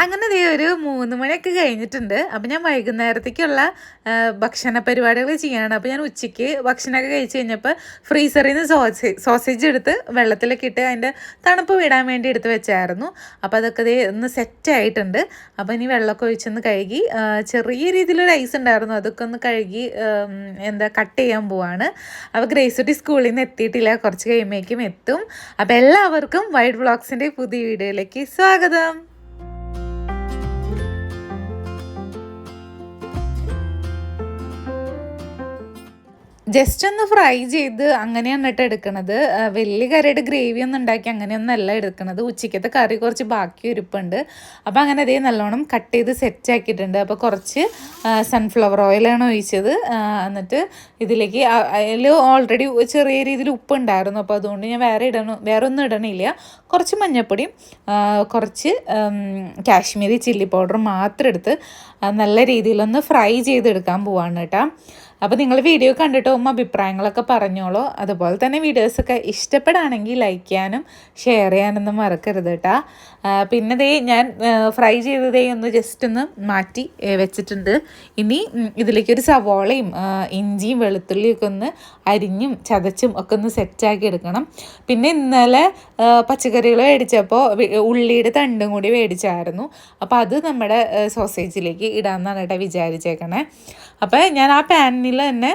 അങ്ങനെ ദേ ഒരു മൂന്ന് മണിയൊക്കെ കഴിഞ്ഞിട്ടുണ്ട്. അപ്പം ഞാൻ വൈകുന്നേരത്തേക്കുള്ള ഭക്ഷണ പരിപാടികൾ ചെയ്യാണ്. അപ്പോൾ ഞാൻ ഉച്ചയ്ക്ക് ഭക്ഷണമൊക്കെ കഴിച്ച് കഴിഞ്ഞപ്പോൾ ഫ്രീസറിൽ നിന്ന് സോസേജ് സോസേജ് എടുത്ത് വെള്ളത്തിലൊക്കെ ഇട്ട് അതിന്റെ തണുപ്പ് വിടാൻ വേണ്ടി എടുത്ത് വെച്ചായിരുന്നു. അപ്പോൾ അതൊക്കെ ദേ ഒന്ന് സെറ്റ് ആയിട്ടുണ്ട്. അപ്പോൾ ഇനി വെള്ളമൊക്കെ ഒഴിച്ചൊന്ന് കഴുകി ചെറിയ രീതിയിലൊരു ഐസ് ഉണ്ടായിരുന്നു. അതൊക്കെ ഒന്ന് കഴുകി എന്താ കട്ട് ചെയ്യാൻ പോവാണ്. അപ്പോൾ ഗ്രേസുട്ടി സ്കൂളിൽ നിന്ന് എത്തിയിട്ടില്ല. കുറച്ച് കഴിയുമ്പോഴേക്കും എത്തും. അപ്പോൾ എല്ലാവർക്കും വൈഡ് വ്ളോഗ്സിന്റെ പുതിയ വീഡിയോയിലേക്ക് സ്വാഗതം. ജസ്റ്റ് ഒന്ന് ഫ്രൈ ചെയ്ത് അങ്ങനെയാണ് കേട്ടോ എടുക്കണത്. വലിയ കറിയുടെ ഗ്രേവി ഒന്നും ഉണ്ടാക്കി അങ്ങനെയൊന്നല്ല എടുക്കണത്. ഉച്ചയ്ക്കത്തെ കറി കുറച്ച് ബാക്കി ഇരിപ്പുണ്ട് അപ്പോൾ അങ്ങനെ അതേ നല്ലോണം കട്ട് ചെയ്ത് സെറ്റ് ആക്കിയിട്ടുണ്ട്. അപ്പോൾ കുറച്ച് സൺഫ്ലവർ ഓയിലാണ് ഒഴിച്ചത്. എന്നിട്ട് ഇതിലേക്ക് അതിൽ ഓൾറെഡി ചെറിയ രീതിയിൽ ഉപ്പുണ്ടായിരുന്നു അപ്പോൾ അതുകൊണ്ട് ഞാൻ വേറെ ഇടണം വേറെ ഒന്നും ഇടണില്ല. കുറച്ച് മഞ്ഞൾപ്പൊടിയും കുറച്ച് കാശ്മീരി ചില്ലി പൗഡർ മാത്രം എടുത്ത് നല്ല രീതിയിലൊന്ന് ഫ്രൈ ചെയ്തെടുക്കാൻ പോവാണ് കേട്ടോ. അപ്പോൾ നിങ്ങൾ വീഡിയോ കണ്ടിട്ട് ഉമ്മ അഭിപ്രായങ്ങളൊക്കെ പറഞ്ഞോളൂ. അതുപോലെ തന്നെ വീഡിയോസൊക്കെ ഇഷ്ടപ്പെടുകയാണെങ്കിൽ ലൈക്ക് ചെയ്യാനും ഷെയർ ചെയ്യാനൊന്നും മറക്കരുത് കേട്ടോ പിന്നെ ദേ ഞാൻ ഫ്രൈ ചെയ്തതേ ഒന്ന് ജസ്റ്റ് ഒന്ന് മാറ്റി വെച്ചിട്ടുണ്ട്. ഇനി ഇതിലേക്ക് ഇതിലേക്കൊരു സവോളയും ഇഞ്ചിയും വെളുത്തുള്ളിയും ഒക്കെ ഒന്ന് അരിഞ്ഞും ചതച്ചും ഒക്കെ ഒന്ന് സെറ്റാക്കി എടുക്കണം. പിന്നെ ഇന്നലെ പച്ചക്കറികൾ മേടിച്ചപ്പോൾ ഉള്ളിയുടെ തണ്ടും കൂടി മേടിച്ചായിരുന്നു. അപ്പോൾ അത് നമ്മുടെ സോസേജിലേക്ക് ഇടാമെന്നാണ് കേട്ടോ വിചാരിച്ചേക്കണേ. അപ്പോൾ ഞാൻ ആ പാനിൽ തന്നെ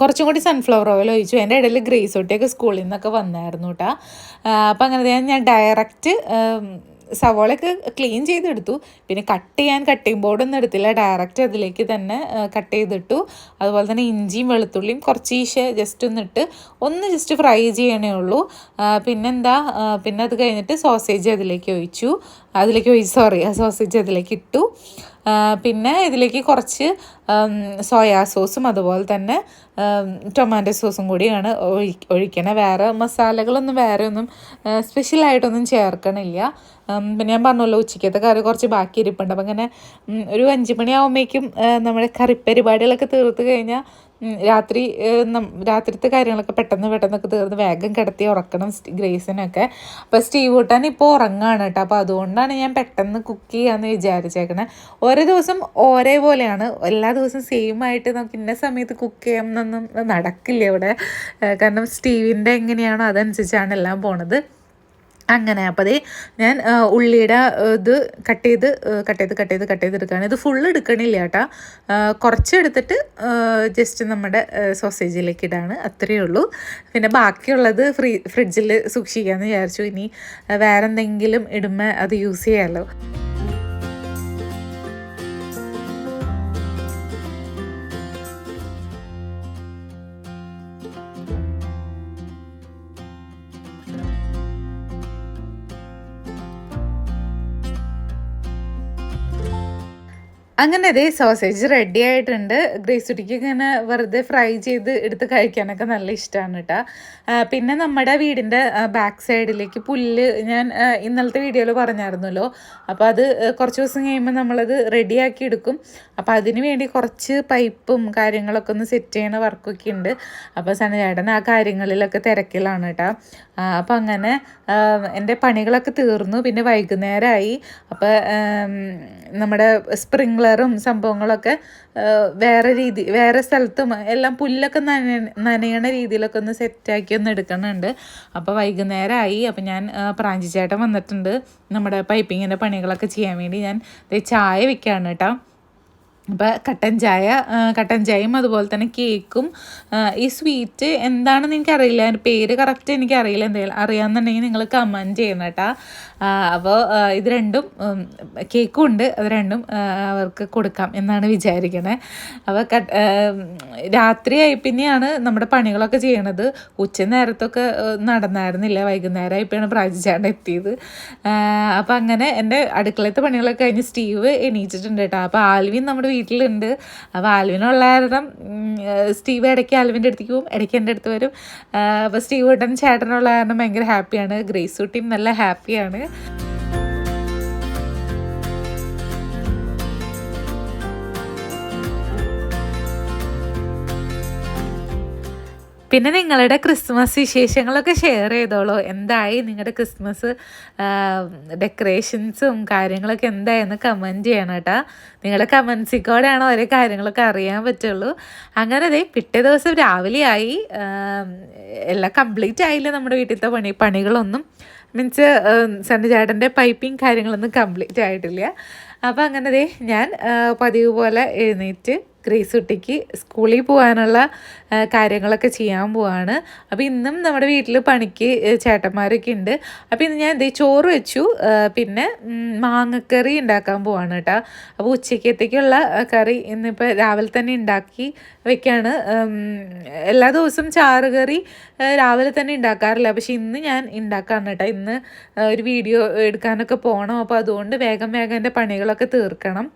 കുറച്ചും കൂടി സൺഫ്ലവർ ഓയിൽ ഒഴിച്ചു. എന്റെ ഇടയിൽ ഗ്രേസ് ഒട്ടിയൊക്കെ സ്കൂളിൽ നിന്നൊക്കെ വന്നായിരുന്നു കേട്ടോ അപ്പോൾ അങ്ങനെ ഞാൻ ഡയറക്റ്റ് സവോളയൊക്കെ ക്ലീൻ ചെയ്തെടുത്തു. പിന്നെ കട്ട് ചെയ്യാൻ കട്ടിംഗ് ബോർഡൊന്നും എടുത്തില്ല. ഡയറക്റ്റ് അതിലേക്ക് തന്നെ കട്ട് ചെയ്തിട്ടു. അതുപോലെ തന്നെ ഇഞ്ചിയും വെളുത്തുള്ളിയും കുറച്ച് ഈശ ജസ്റ്റ് ഒന്നിട്ട് ഒന്ന് ജസ്റ്റ് ഫ്രൈ ചെയ്യണേ ഉള്ളൂ. പിന്നെന്താ പിന്നെ അത് കഴിഞ്ഞിട്ട് സോസേജ് അതിലേക്ക് ഒഴിച്ചു. അതിലേക്ക് ഒഴിച്ചു സോറി ആ സോസേജ് അതിലേക്ക് ഇട്ടു. പിന്നെ ഇതിലേക്ക് കുറച്ച് സോയാ സോസും അതുപോലെ തന്നെ ടൊമാറ്റോ സോസും കൂടിയാണ് ഒഴി ഒഴിക്കണത് വേറെ മസാലകളൊന്നും വേറെ ഒന്നും സ്പെഷ്യലായിട്ടൊന്നും ചേർക്കണില്ല. പിന്നെ ഞാൻ പറഞ്ഞല്ലോ ഉച്ചയ്ക്കത്തെ കറി കുറച്ച് ബാക്കി ഇരിപ്പുണ്ട്. അപ്പം അങ്ങനെ ഒരു അഞ്ച് മണിയാകുമ്പോഴേക്കും നമ്മുടെ കറി പരിപാടികളൊക്കെ തീർത്ത് കഴിഞ്ഞാൽ രാത്രി രാത്രിത്തെ കാര്യങ്ങളൊക്കെ പെട്ടെന്ന് പെട്ടെന്നൊക്കെ തീർന്ന് വേഗം കിടത്തി ഉറക്കണം ഗ്രേസിനൊക്കെ. അപ്പോൾ സ്റ്റീവ് കൂട്ടാൻ ഇപ്പോൾ ഉറങ്ങാണ് കേട്ടോ. അപ്പോൾ അതുകൊണ്ടാണ് ഞാൻ പെട്ടെന്ന് കുക്ക് ചെയ്യാമെന്ന് വിചാരിച്ചേക്കണേ. ഓരോ ദിവസം ഒരേ പോലെയാണ് എല്ലാ ദിവസവും സെയിം ആയിട്ട് നമുക്ക് ഇന്ന സമയത്ത് കുക്ക് ചെയ്യാം എന്നൊന്നും നടക്കില്ല ഇവിടെ. കാരണം സ്റ്റീവിന്റെ എങ്ങനെയാണോ അതനുസരിച്ചാണ് എല്ലാം പോണത്. അങ്ങനെ അപ്പോൾ അതേ ഞാൻ ഉള്ളിയുടെ ഇത് കട്ട് ചെയ്ത് കട്ട് ചെയ്ത് കട്ട് ചെയ്ത് കട്ട് ചെയ്തെടുക്കുകയാണ് ഇത് ഫുള്ള് എടുക്കണില്ല കേട്ടാ. കുറച്ച് എടുത്തിട്ട് ജസ്റ്റ് നമ്മുടെ സോസേജിലേക്ക് ഇടാണ്. അത്രയേ ഉള്ളൂ. പിന്നെ ബാക്കിയുള്ളത് ഫ്രീ ഫ്രിഡ്ജിൽ സൂക്ഷിക്കാമെന്ന് വിചാരിച്ചു. ഇനി വേറെ എന്തെങ്കിലും ഇടുമ്പോൾ അത് യൂസ് ചെയ്യാമല്ലോ അങ്ങനെ അതേ സോസേജ് റെഡി ആയിട്ടുണ്ട്. ഗ്രേസുട്ടിക്ക് ഇങ്ങനെ വെറുതെ ഫ്രൈ ചെയ്ത് എടുത്ത് കഴിക്കാനൊക്കെ നല്ല ഇഷ്ടമാണ് കേട്ടോ പിന്നെ നമ്മുടെ വീടിന്റെ ബാക്ക് സൈഡിലേക്ക് പുല്ല് ഞാൻ ഇന്നലത്തെ വീഡിയോയിൽ പറഞ്ഞായിരുന്നല്ലോ. അപ്പോൾ അത് കുറച്ച് ദിവസം കഴിയുമ്പോൾ നമ്മളത് റെഡിയാക്കി എടുക്കും. അപ്പോൾ അതിന് വേണ്ടി കുറച്ച് പൈപ്പും കാര്യങ്ങളൊക്കെ ഒന്ന് സെറ്റ് ചെയ്യണ വർക്കൊക്കെ ഉണ്ട്. അപ്പോൾ സനചേട്ടൻ ആ കാര്യങ്ങളിലൊക്കെ തിരക്കിലാണ് കേട്ടോ അപ്പോൾ അങ്ങനെ എന്റെ പണികളൊക്കെ തീർന്നു. പിന്നെ വൈകുന്നേരമായി അപ്പോൾ നമ്മുടെ സ്പ്രിങ്ക്ലറും സംഭവങ്ങളൊക്കെ വേറെ രീതി വേറെ സ്ഥലത്തും എല്ലാം പുല്ലൊക്കെ നന നനയണ രീതിയിലൊക്കെ ഒന്ന് സെറ്റാക്കി ഒന്ന് എടുക്കുന്നുണ്ട് അപ്പോൾ വൈകുന്നേരമായി അപ്പോൾ ഞാൻ പ്രാഞ്ചി ചേട്ടൻ വന്നിട്ടുണ്ട്. നമ്മുടെ പൈപ്പിങ്ങിന്റെ പണികളൊക്കെ ചെയ്യാൻ വേണ്ടി ഞാൻ ചായ വെക്കുകയാണ് കേട്ടോ. അപ്പോൾ കട്ടൻ ചായ കട്ടൻ ചായയും അതുപോലെ തന്നെ കേക്കും. ഈ സ്വീറ്റ് എന്താണെന്ന് എനിക്കറിയില്ല. അതിന്റെ പേര് കറക്റ്റ് എനിക്കറിയില്ല. എന്തെങ്കിലും അറിയാമെന്നുണ്ടെങ്കിൽ നിങ്ങൾ കമന്റ് ചെയ്യണം കേട്ടോ. അപ്പോൾ ഇത് രണ്ടും കേക്കും ഉണ്ട്. അത് രണ്ടും അവർക്ക് കൊടുക്കാം എന്നാണ് വിചാരിക്കണേ. അപ്പോൾ കട്ട് രാത്രിയായി പിന്നെയാണ് നമ്മുടെ പണികളൊക്കെ ചെയ്യണത്. ഉച്ച നേരത്തൊക്കെ നടന്നായിരുന്നില്ല. വൈകുന്നേരമായിപ്പോഴാണ് പ്രാജിച്ചാണ്ട് എത്തിയത്. അപ്പോൾ അങ്ങനെ എന്റെ അടുക്കളത്തെ പണികളൊക്കെ കഴിഞ്ഞ് സ്റ്റീവ് എണീച്ചിട്ടുണ്ട് കേട്ടോ. അപ്പോൾ ആൽവിൻ നമ്മുടെ വീട്ടിലുണ്ട്. അപ്പോൾ ആൽവിനുള്ള കാരണം സ്റ്റീവ് ഇടയ്ക്ക് ആൽവിന്റെ അടുത്തേക്ക് പോകും ഇടയ്ക്ക് എന്റെ അടുത്ത് വരും. അപ്പോൾ സ്റ്റീവ് ഉടൻ ചേട്ടനുള്ള കാരണം ഭയങ്കര ഹാപ്പിയാണ്. ഗ്രേസ് കുട്ടിയും നല്ല ഹാപ്പിയാണ്. പിന്നെ നിങ്ങളുടെ ക്രിസ്മസ് വിശേഷങ്ങളൊക്കെ ഷെയർ ചെയ്തോളൂ. എന്തായി നിങ്ങളുടെ ക്രിസ്മസ് ഡെക്കറേഷൻസും കാര്യങ്ങളൊക്കെ എന്തായെന്ന് കമന്റ് ചെയ്യണം കേട്ടോ. നിങ്ങളുടെ കമൻസിക്കോടെയാണ് ഓരോ കാര്യങ്ങളൊക്കെ അറിയാൻ പറ്റുള്ളൂ. അങ്ങനെ ദേ പിറ്റേ ദിവസം ആയി. എല്ലാം കംപ്ലീറ്റ് ആയില്ല നമ്മുടെ വീട്ടിലത്തെ പണി പണികളൊന്നും? മീൻസ് സണ്ണി ചേട്ടന്റെ പൈപ്പിംഗ് കാര്യങ്ങളൊന്നും കംപ്ലീറ്റ് ആയിട്ടില്ല. അപ്പോൾ അങ്ങനെ ദേ ഞാൻ പതിവ് പോലെ എഴുന്നേറ്റ് ഗ്രേസ് കുട്ടിക്ക് സ്കൂളിൽ പോകാനുള്ള കാര്യങ്ങളൊക്കെ ചെയ്യാൻ പോവാണ്. അപ്പോൾ ഇന്നും നമ്മുടെ വീട്ടിൽ പണിക്ക് ചേട്ടന്മാരൊക്കെ ഉണ്ട്. അപ്പോൾ ഇന്ന് ഞാൻ ദേ ചോറ് വെച്ചു. പിന്നെ മാങ്ങക്കറി ഉണ്ടാക്കാൻ പോവാണ് കേട്ടോ അപ്പോൾ ഉച്ചയ്ക്കത്തേക്കുള്ള കറി ഇന്നിപ്പോൾ രാവിലെ തന്നെ ഉണ്ടാക്കി വെക്കാണ്. എല്ലാ ദിവസവും ചാറ് കറി രാവിലെ തന്നെ ഉണ്ടാക്കാറില്ല. പക്ഷെ ഇന്ന് ഞാൻ ഉണ്ടാക്കാണ് കേട്ടോ ഇന്ന് ഒരു വീഡിയോ എടുക്കാനൊക്കെ പോകണം അപ്പോൾ അതുകൊണ്ട് വേഗം വേഗം എന്റെ പണികളൊക്കെ തീർക്കണം.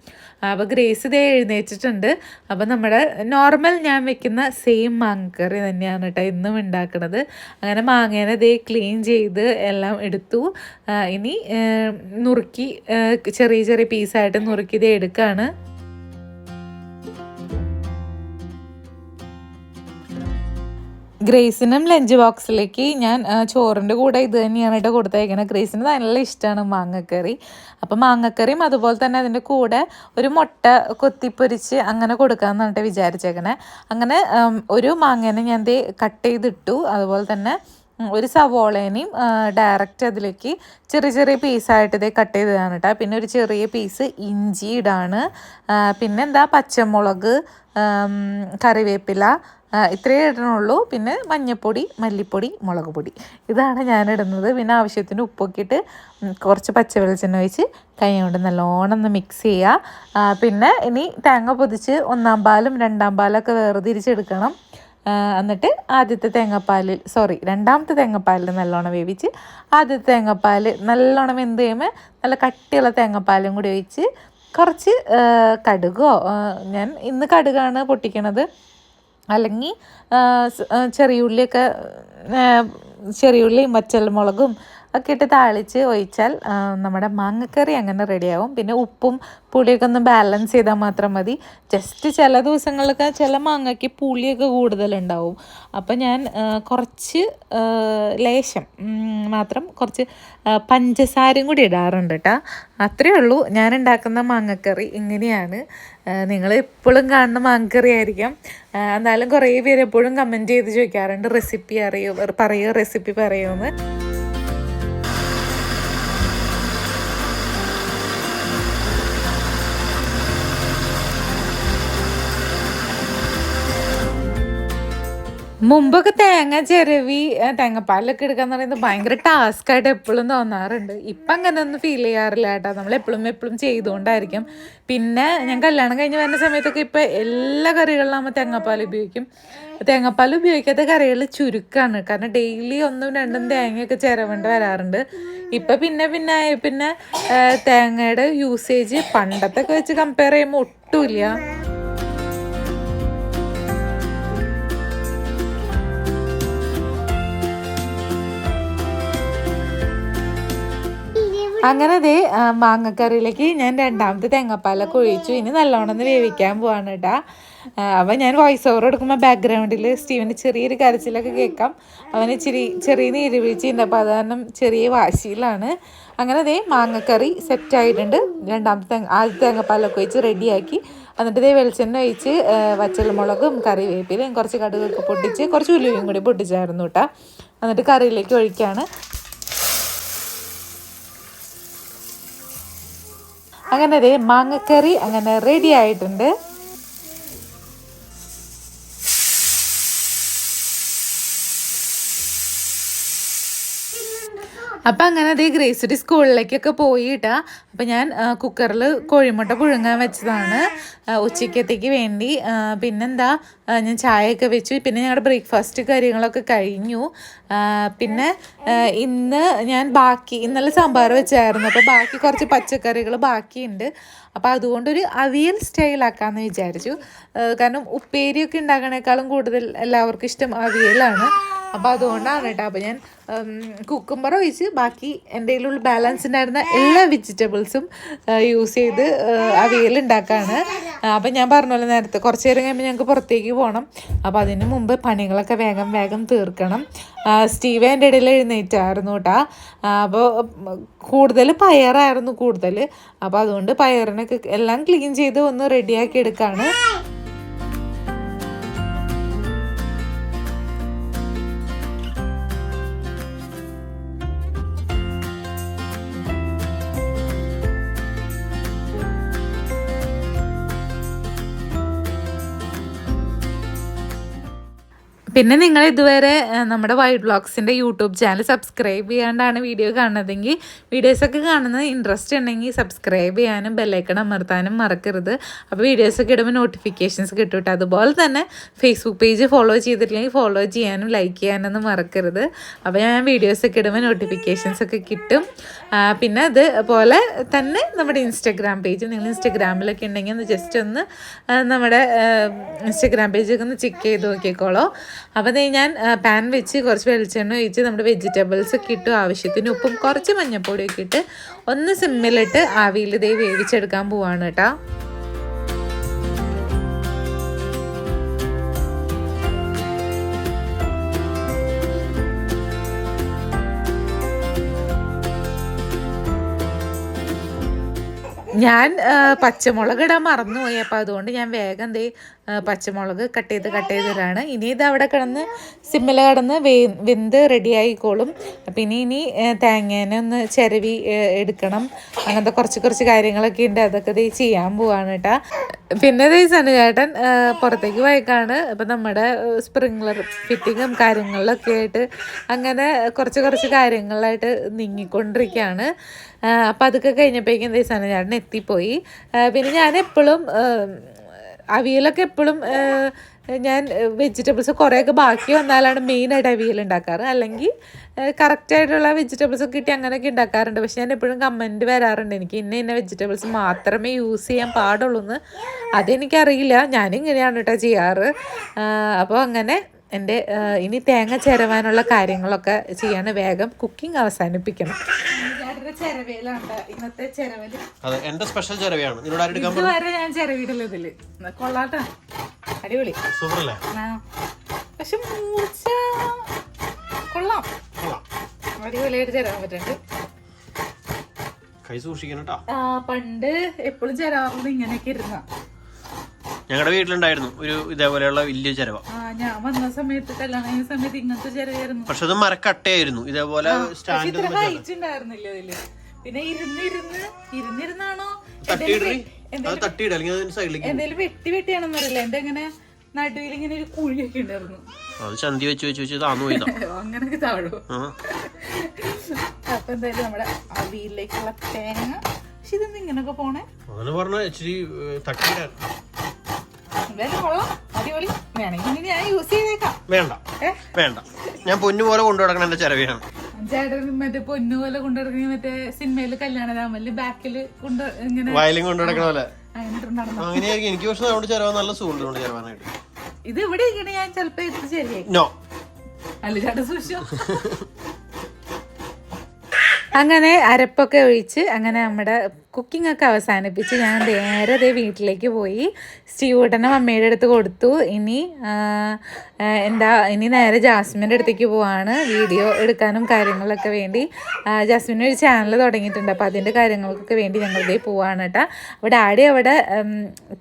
അപ്പോൾ ഗ്രേസ് ഇതേ എഴുന്നേറ്റിട്ടുണ്ട്. അപ്പോൾ നമ്മുടെ നോർമൽ ഞാൻ വെക്കുന്ന സെയിം മാങ്ങക്കറി തന്നെയാണ് കേട്ടോ ഇന്നും ഉണ്ടാക്കുന്നത് അങ്ങനെ മാങ്ങേനെ ദേ ക്ലീൻ ചെയ്ത് എല്ലാം എടുത്തു. ഇനി നുറുക്കി ചെറിയ ചെറിയ പീസായിട്ട് നുറുക്കി ഇത് എടുക്കുകയാണ് ഗ്രേസിനും ലഞ്ച് ബോക്സിലേക്ക് ഞാൻ ചോറിന്റെ കൂടെ ഇത് തന്നെയാണ് കേട്ടോ കൊടുത്തേക്കുന്നത് ഗ്രേസിന് നല്ല ഇഷ്ടമാണ് മാങ്ങക്കറി. അപ്പം മാങ്ങക്കറിയും അതുപോലെ തന്നെ അതിന്റെ കൂടെ ഒരു മുട്ട കൊത്തിപ്പൊരിച്ച് അങ്ങനെ കൊടുക്കാമെന്നാണ് കേട്ടോ വിചാരിച്ചേക്കണേ. അങ്ങനെ ഒരു മാങ്ങേനെ ഞാൻ ദേ കട്ട് ചെയ്തിട്ടു. അതുപോലെ തന്നെ ഒരു സവോളേനെയും ഡയറക്റ്റ് അതിലേക്ക് ചെറിയ ചെറിയ പീസായിട്ട് ഇതേ കട്ട് ചെയ്തതാണ് കേട്ടോ പിന്നെ ഒരു ചെറിയ പീസ് ഇഞ്ചി ഇടാണ്. പിന്നെ പിന്നെന്താ പച്ചമുളക് കറിവേപ്പില ഇത്രയേ ഇടണുള്ളൂ. പിന്നെ മഞ്ഞൾപ്പൊടി മല്ലിപ്പൊടി മുളക് പൊടി. ഇതാണ് ഞാൻ ഇടുന്നത്. പിന്നെ ആവശ്യത്തിന് ഉപ്പൊക്കെ ഇട്ട് കുറച്ച് പച്ച വെളിച്ചെണ്ണ ഒഴിച്ച് കൈ കൊണ്ട് നല്ലോണം ഒന്ന് മിക്സ് ചെയ്യുക പിന്നെ ഇനി തേങ്ങ പൊതിച്ച് ഒന്നാം പാലും രണ്ടാം പാലൊക്കെ വേർതിരിച്ചെടുക്കണം. എന്നിട്ട് ആദ്യത്തെ തേങ്ങാപ്പാലിൽ സോറി രണ്ടാമത്തെ തേങ്ങാപ്പാലിൽ നല്ലോണം വേവിച്ച് ആദ്യത്തെ തേങ്ങാപ്പാൽ നല്ലോണം വെന്ത് കഴിയുമ്പോൾ നല്ല കട്ടിയുള്ള തേങ്ങാപ്പാലും കൂടി ഒഴിച്ച് കുറച്ച് കടുകോ ഞാൻ ഇന്ന് കടുകാണ് പൊട്ടിക്കണത്. അല്ലെങ്കിൽ ചെറിയ ഉള്ളിയൊക്കെ ആ, ചെറിയ ഉള്ളിയും പച്ചമുളകും ഒക്കെ ഇട്ട് താളിച്ച് ഒഴിച്ചാൽ നമ്മുടെ മാങ്ങക്കറി അങ്ങനെ റെഡിയാവും. പിന്നെ ഉപ്പും പുളിയൊക്കെ ഒന്ന് ബാലൻസ് ചെയ്താൽ മാത്രം മതി. ജസ്റ്റ് ചില ദിവസങ്ങളിലൊക്കെ ചില മാങ്ങയ്ക്ക് പുളിയൊക്കെ കൂടുതലുണ്ടാവും. അപ്പം ഞാൻ കുറച്ച് ലേശം മാത്രം കുറച്ച് പഞ്ചസാരയും കൂടി ഇടാറുണ്ട് കേട്ടോ. അത്രയേ ഉള്ളൂ. ഞാൻ ഉണ്ടാക്കുന്ന മാങ്ങക്കറി ഇങ്ങനെയാണ്. നിങ്ങൾ എപ്പോഴും കാണുന്ന മാങ്ങക്കറി ആയിരിക്കാം. എന്നാലും കുറേ പേര് എപ്പോഴും കമന്റ് ചെയ്ത് ചോദിക്കാറുണ്ട് റെസിപ്പി അറിയോ? പറയോ റെസിപ്പി പറയുമെന്ന് മുമ്പൊക്കെ തേങ്ങ ചിരവി തേങ്ങപ്പാലൊക്കെ തേങ്ങാപ്പാലൊക്കെ എടുക്കാന്ന് പറയുന്നത് ഭയങ്കര ടാസ്ക് ആയിട്ട് എപ്പോഴും തോന്നാറുണ്ട്. ഇപ്പം അങ്ങനെ ഒന്നും ഫീൽ ചെയ്യാറില്ല കേട്ടോ. നമ്മൾ എപ്പോഴും എപ്പോഴും ചെയ്തുകൊണ്ടായിരിക്കും. പിന്നെ ഞാൻ കല്യാണം കഴിഞ്ഞ് വരുന്ന സമയത്തൊക്കെ ഇപ്പം എല്ലാ കറികളിലും നമ്മൾ തേങ്ങാപ്പാൽ ഉപയോഗിക്കും. തേങ്ങാപ്പാൽ ഉപയോഗിക്കാത്ത കറികൾ ചുരുക്കാണ്. കാരണം ഡെയിലി ഒന്നും രണ്ടും തേങ്ങയൊക്കെ ചിരവേണ്ടി വരാറുണ്ട്. ഇപ്പം പിന്നെ പിന്നെ പിന്നെ തേങ്ങയുടെ യൂസേജ് പണ്ടത്തൊക്കെ വെച്ച് കമ്പയർ ചെയ്യുമ്പോൾ ഒട്ടുമില്ല അങ്ങനെ ആ, മാങ്ങക്കറിയിലേക്ക് ഞാൻ രണ്ടാമത്തെ തേങ്ങാപ്പാലൊക്കെ ഒഴിച്ചു. ഇനി നല്ലോണം ഒന്ന് വേവിക്കാൻ പോവാണ് കേട്ടാ അപ്പം ഞാൻ വോയിസ് ഓവർ എടുക്കുമ്പോൾ ബാക്ക്ഗ്രൗണ്ടിൽ സ്റ്റീവന്റെ ചെറിയൊരു കരച്ചിലൊക്കെ കേൾക്കാം. അവന് ഇച്ചിരി ചെറിയ നീര് വീഴ്ചയുണ്ട് അപ്പോൾ അത് കാരണം ചെറിയ വാശിയിലാണ്. അങ്ങനെ ദേ മാങ്ങക്കറി സെറ്റ് ആയിട്ടുണ്ട്. രണ്ടാമത്തെ തേങ്ങ ആദ്യത്തെ തേങ്ങാപ്പാലൊക്കെ ഒഴിച്ച് റെഡിയാക്കി എന്നിട്ട് ഇതേ വെളിച്ചെണ്ണ ഒഴിച്ച് കറിവേപ്പിലും കറിവേപ്പിലയും കുറച്ച് കടുകൊക്കെ പൊട്ടിച്ച് കുറച്ച് ഉലുവയും കൂടി പൊട്ടിച്ചായിരുന്നു കേട്ടോ എന്നിട്ട് കറിയിലേക്ക് ഒഴിക്കുകയാണ് അങ്ങനെ മാങ്ങക്കറി അങ്ങനെ റെഡി ആയിട്ടുണ്ട്. അപ്പം അങ്ങനെ അതേ ഗ്രേസറി സ്കൂളിലേക്കൊക്കെ പോയിട്ടാ. അപ്പം ഞാൻ കുക്കറിൽ കോഴിമുട്ട പുഴുങ്ങാൻ വെച്ചതാണ്. ഉച്ചക്കത്തേക്ക് വേണ്ടി. പിന്നെന്താ ഞാൻ ചായയൊക്കെ വെച്ചു. പിന്നെ ഞങ്ങളുടെ ബ്രേക്ക്ഫാസ്റ്റ് കാര്യങ്ങളൊക്കെ കഴിഞ്ഞു. പിന്നെ ഇന്ന് ഞാൻ ബാക്കി ഇന്നലെ സാമ്പാർ വെച്ചായിരുന്നു. അപ്പോൾ ബാക്കി കുറച്ച് പച്ചക്കറികൾ ബാക്കിയുണ്ട്. അപ്പോൾ അതുകൊണ്ടൊരു അവിയൽ സ്റ്റൈലാക്കാമെന്ന് വിചാരിച്ചു. കാരണം ഉപ്പേരിയൊക്കെ ഉണ്ടാക്കണേക്കാളും കൂടുതൽ എല്ലാവർക്കും ഇഷ്ടം അവിയലാണ്. അപ്പോൾ അതുകൊണ്ടാണ് കേട്ടോ അപ്പോൾ ഞാൻ കുക്കുംബർ ഒഴിച്ച് ബാക്കി എന്റെ കയ്യിലുള്ള ബാലൻസ് ഉണ്ടായിരുന്ന എല്ലാ വെജിറ്റബിൾസും യൂസ് ചെയ്ത് അവിയൽ ഉണ്ടാക്കുകയാണ് അപ്പം ഞാൻ പറഞ്ഞല്ലോ നേരത്തെ കുറച്ച് നേരം കഴിയുമ്പോൾ ഞങ്ങൾക്ക് പുറത്തേക്ക് പോകണം അപ്പോൾ അതിന് മുമ്പ് പണികളൊക്കെ വേഗം വേഗം തീർക്കണം. സ്റ്റീവ് എന്റെ ഇടയിൽ എഴുന്നേറ്റായിരുന്നു കേട്ടാ അപ്പോൾ കൂടുതൽ പയറായിരുന്നു കൂടുതൽ. അപ്പോൾ അതുകൊണ്ട് പയറിനൊക്കെ എല്ലാം ക്ലീൻ ചെയ്ത് ഒന്ന് റെഡിയാക്കി എടുക്കുകയാണ് പിന്നെ നിങ്ങൾ ഇതുവരെ നമ്മുടെ വൈഡ് ബ്ലോഗ്സിന്റെ യൂട്യൂബ് ചാനൽ സബ്സ്ക്രൈബ് ചെയ്യാണ്ടാണ് വീഡിയോ കാണുന്നതെങ്കിൽ വീഡിയോസൊക്കെ കാണുന്നത് ഇൻട്രസ്റ്റ് ഉണ്ടെങ്കിൽ സബ്സ്ക്രൈബ് ചെയ്യാനും ബെല്ലൈക്കൺ അമർത്താനും മറക്കരുത്. അപ്പോൾ വീഡിയോസൊക്കെ ഇടുമ്പോൾ നോട്ടിഫിക്കേഷൻസ് കിട്ടും അതുപോലെ തന്നെ ഫേസ്ബുക്ക് പേജ് ഫോളോ ചെയ്തിട്ടില്ലെങ്കിൽ ഫോളോ ചെയ്യാനും ലൈക്ക് ചെയ്യാനൊന്നും മറക്കരുത്. അപ്പോൾ ഞാൻ വീഡിയോസൊക്കെ ഇടുമ്പോൾ നോട്ടിഫിക്കേഷൻസ് ഒക്കെ കിട്ടും. പിന്നെ അതുപോലെ തന്നെ നമ്മുടെ ഇൻസ്റ്റഗ്രാം പേജ് നിങ്ങൾ ഇൻസ്റ്റഗ്രാമിലൊക്കെ ഉണ്ടെങ്കിൽ ഒന്ന് ജസ്റ്റ് ഒന്ന് നമ്മുടെ ഇൻസ്റ്റഗ്രാം പേജൊക്കെ ഒന്ന് ചെക്ക് ചെയ്ത് നോക്കിക്കോളൂ. അപ്പോൾ ദേ ഞാൻ പാൻ വെച്ച് കുറച്ച് വെളിച്ചെണ്ണ ഒഴിച്ച് നമ്മുടെ വെജിറ്റബിൾസ് ഒക്കെ ഇട്ടു ആവശ്യത്തിന് ഉപ്പും കുറച്ച് മഞ്ഞൾപ്പൊടിയൊക്കെ ഇട്ട് ഒന്ന് സിമ്മിലിട്ട് ആവിയിൽ ദേ വേവിച്ചെടുക്കാൻ പോവാണ് കേട്ടോ. ഞാൻ പച്ചമുളക് ഇടാൻ മറന്നുപോയി. അപ്പോൾ അതുകൊണ്ട് ഞാൻ വേഗം ആ, പച്ചമുളക് കട്ട് ചെയ്ത് കട്ട് ചെയ്തിടാണ് ഇനി ഇത് അവിടെ കിടന്ന് സിമ്മിൽ കിടന്ന് വേ വെന്ത് റെഡി ആയിക്കോളും. അപ്പം ഇനി ഇനി തേങ്ങേനെ ഒന്ന് ചിരവി എടുക്കണം. അങ്ങനത്തെ കുറച്ച് കുറച്ച് കാര്യങ്ങളൊക്കെ ഉണ്ട്. അതൊക്കെ ഇത് ചെയ്യാൻ പോവാണ് കേട്ടാ പിന്നെ ദേ സനുചേട്ടൻ ആ, പുറത്തേക്ക് പോയേക്കാണ്. അപ്പം നമ്മുടെ സ്പ്രിംഗ്ലർ ഫിറ്റിങ്ങും കാര്യങ്ങളിലൊക്കെ ആയിട്ട് അങ്ങനെ കുറച്ച് കുറച്ച് കാര്യങ്ങളായിട്ട് നീങ്ങിക്കൊണ്ടിരിക്കുകയാണ് അപ്പം അതൊക്കെ കഴിഞ്ഞപ്പോഴേക്കും ദേ സനുചേട്ടൻ എത്തിപ്പോയി. പിന്നെ ഞാൻ എപ്പോഴും അവിയലൊക്കെ എപ്പോഴും ഞാൻ വെജിറ്റബിൾസ് കുറേയൊക്കെ ബാക്കി വന്നാലാണ് മെയിനായിട്ട് അവിയൽ ഉണ്ടാക്കാറ്. അല്ലെങ്കിൽ കറക്റ്റായിട്ടുള്ള വെജിറ്റബിൾസ് കിട്ടി അങ്ങനെയൊക്കെ ഉണ്ടാക്കാറുണ്ട്. പക്ഷെ ഞാൻ എപ്പോഴും കമന്റ് വരാറുണ്ട്. എനിക്ക് ഇന്ന ഇന്ന വെജിറ്റബിൾസ് മാത്രമേ യൂസ് ചെയ്യാൻ പാടുള്ളൂ എന്ന് അതെനിക്കറിയില്ല. ഞാനിങ്ങനെയാണ് കേട്ടോ ചെയ്യാറ്. അപ്പോൾ അങ്ങനെ എന്റെ ഇനി തേങ്ങ ചിരവാനുള്ള കാര്യങ്ങളൊക്കെ ചെയ്യാണ് വേഗം കുക്കിംഗ് അവസാനിപ്പിക്കണം. എന്റെ സ്പെഷ്യൽ ഇതുവരെ ഞാൻ ചിരവിടല ഇതിൽ. കൊള്ളാട്ടോ. അടിപൊളി. സൂപ്പർ അല്ലേ ആ. പക്ഷെ മൂർച്ച കൊള്ളാം. കൊള്ളാം. അടിപൊളിയായിട്ട് ചിരവാൻ പറ്റുന്നുണ്ട് കൈ സൂക്ഷിക്കണം പണ്ട് എപ്പോഴും ചെരവാറുണ്ട് ഇങ്ങനെയൊക്കെ ഇരുന്ന. ഞങ്ങളുടെ വീട്ടിലുണ്ടായിരുന്നു ഒരു ഇതേപോലെയുള്ള വലിയ ചെലവ ഞാൻ വന്ന സമയത്ത് കല്യാണം കഴിഞ്ഞ സമയത്ത് ഇങ്ങനത്തെ ചിരവായിരുന്നു. പക്ഷെ അത് മരക്കട്ടയായിരുന്നു. ഇതേപോലെ സ്റ്റാൻഡ് ഇത്ര ഹൈറ്റ് ഉണ്ടായിരുന്നില്ല ഇതിൽ പിന്നെ ഇരുന്നിരുന്ന് ഇരുന്നിരുന്നാണോ തട്ടിയിട അല്ലെങ്കിൽ സൈഡിലേക്ക് എന്തേലും വെട്ടി വെട്ടിയാണെന്ന് അറിയില്ല. എന്റെ ഇങ്ങനെ നടുവിൽ ഇങ്ങനെ ഒരു കുഴിയൊക്കെ ഉണ്ടായിരുന്നു. അത് ചന്തി വെച്ച് വെച്ച് വെച്ച് താന്നു പോയി അങ്ങനൊക്കെ താഴോ. അപ്പൊ എന്തായാലും നമ്മുടെ അവിയിലേക്കുള്ള തേങ്ങ. പക്ഷെ ഇതെന്ത് ഇങ്ങനൊക്കെ പോണേ? അങ്ങനെ പറഞ്ഞ ഇച്ചിരി ഏഹ്, തട്ടിയിടാൻ. എന്തായാലും കൊള്ളാം അടിപൊളി. വേണമെങ്കിൽ ഇനി ഞാൻ യൂസ് ചെയ്തേക്കാം. വേണ്ട? വേണ്ട. ഞാൻ പൊന്നു പോലെ കൊണ്ടുനടക്കണ എന്റെ ചെലവിയാണ് ചേട്ടൻ മറ്റേ പൊന്നു പോലെ കൊണ്ടുനടക്കണ മറ്റേ സിനിമയിൽ കല്യാണ രാമൽ ബാക്കിൽ കൊണ്ട് ഇങ്ങനെ വയലിൻ പോലെ. അങ്ങനെയായിരിക്കും. എനിക്ക് പക്ഷെ അതുകൊണ്ട് ചെലവ് നല്ല സുഖമുണ്ട് ചെലവാനായിട്ട്. ഇത് ഇവിടെ ഇങ്ങനെ ഞാൻ ചെലപ്പോ എത്തി ശരിയായി നോ അല്ല ചേട്ടൻ സൂക്ഷിച്ചോ അങ്ങനെ അരപ്പൊക്കെ ഒഴിച്ച് അങ്ങനെ നമ്മുടെ കുക്കിംഗ് ഒക്കെ അവസാനിപ്പിച്ച് ഞാൻ നേരെ അതേ വീട്ടിലേക്ക് പോയി. സ്റ്റീവൂട്ടനെ മമ്മിയുടെ അടുത്ത് കൊടുത്തു. ഇനി എന്താ ഇനി നേരെ ജാസ്മിന്റെ അടുത്തേക്ക് പോവാണ് വീഡിയോ എടുക്കാനും കാര്യങ്ങളൊക്കെ വേണ്ടി. ജാസ്മിൻ ഒരു ചാനൽ തുടങ്ങിയിട്ടുണ്ട്. അപ്പോൾ അതിന്റെ കാര്യങ്ങൾക്കൊക്കെ വേണ്ടി ഞങ്ങൾ ഇതേ പോവാണ് കേട്ടോ. അവിടെ ആടി അവിടെ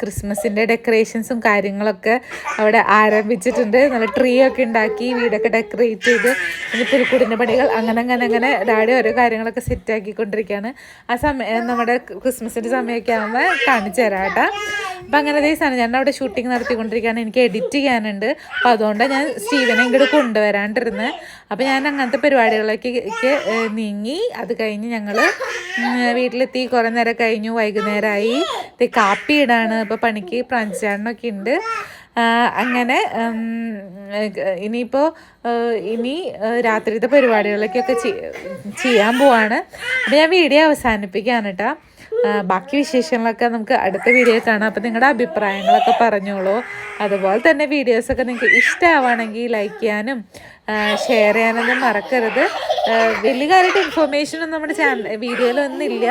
ക്രിസ്മസിന്റെ ഡെക്കറേഷൻസും കാര്യങ്ങളൊക്കെ അവിടെ ആരംഭിച്ചിട്ടുണ്ട്. നല്ല ട്രീ ഒക്കെ ഉണ്ടാക്കി വീടൊക്കെ ഡെക്കറേറ്റ് ചെയ്ത് പിന്നെ പുൽക്കൂടിന്റെ പണികൾ അങ്ങനെ അങ്ങനെ അങ്ങനെ ഡാഡി ഓരോ കാര്യങ്ങളൊക്കെ സെറ്റാക്കിക്കൊണ്ടിരിക്കുകയാണ് ആ സമയം നമ്മുടെ ക്രിസ്മസിന്റെ സമയമൊക്കെ ആകുമ്പോൾ കാണിച്ചു തരാം കേട്ടോ. അപ്പം അങ്ങനെ സാധനം ഞാൻ അവിടെ ഷൂട്ടിംഗ് നടത്തിക്കൊണ്ടിരിക്കുകയാണ്. എനിക്ക് എഡിറ്റ് ചെയ്യാനുണ്ട്. അപ്പോൾ അതുകൊണ്ടാണ് ഞാൻ സ്റ്റീവനെ ഇങ്ങോട്ട് കൊണ്ടുവരാണ്ടിരുന്നത് അപ്പോൾ ഞാൻ അങ്ങനത്തെ പരിപാടികളൊക്കെ നീങ്ങി. അത് കഴിഞ്ഞ് ഞങ്ങൾ വീട്ടിലെത്തി. കുറേ നേരം കഴിഞ്ഞു. വൈകുന്നേരമായി കാപ്പി ഇടാണ്. ഇപ്പോൾ പണിക്ക് പ്രാഞ്ചാണൊക്കെ ഉണ്ട് അങ്ങനെ ഇനിയിപ്പോൾ ഇനി രാത്രിത്തെ പരിപാടികളൊക്കെ ഒക്കെ ചെയ്യാൻ പോവാണ്. അപ്പോൾ ഞാൻ വീഡിയോ അവസാനിപ്പിക്കുകയാണ് കേട്ടോ. ബാക്കി വിശേഷങ്ങളൊക്കെ നമുക്ക് അടുത്ത വീഡിയോ കാണാം. അപ്പോൾ നിങ്ങളുടെ അഭിപ്രായങ്ങളൊക്കെ പറഞ്ഞോളൂ. അതുപോലെ തന്നെ വീഡിയോസൊക്കെ നിങ്ങൾക്ക് ഇഷ്ടമാവുകയാണെങ്കിൽ ലൈക്ക് ചെയ്യാനും ഷെയർ ചെയ്യാനൊന്നും മറക്കരുത്. വലിയ കാര്യമായിട്ട് ഇൻഫർമേഷനും നമ്മുടെ ചാനൽ വീഡിയോയിലൊന്നും ഇല്ല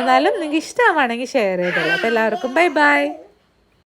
എന്നാലും നിങ്ങൾക്ക് ഇഷ്ടമാവുകയാണെങ്കിൽ ഷെയർ ചെയ്തോളൂ. അപ്പോൾ എല്ലാവർക്കും ബൈ ബൈ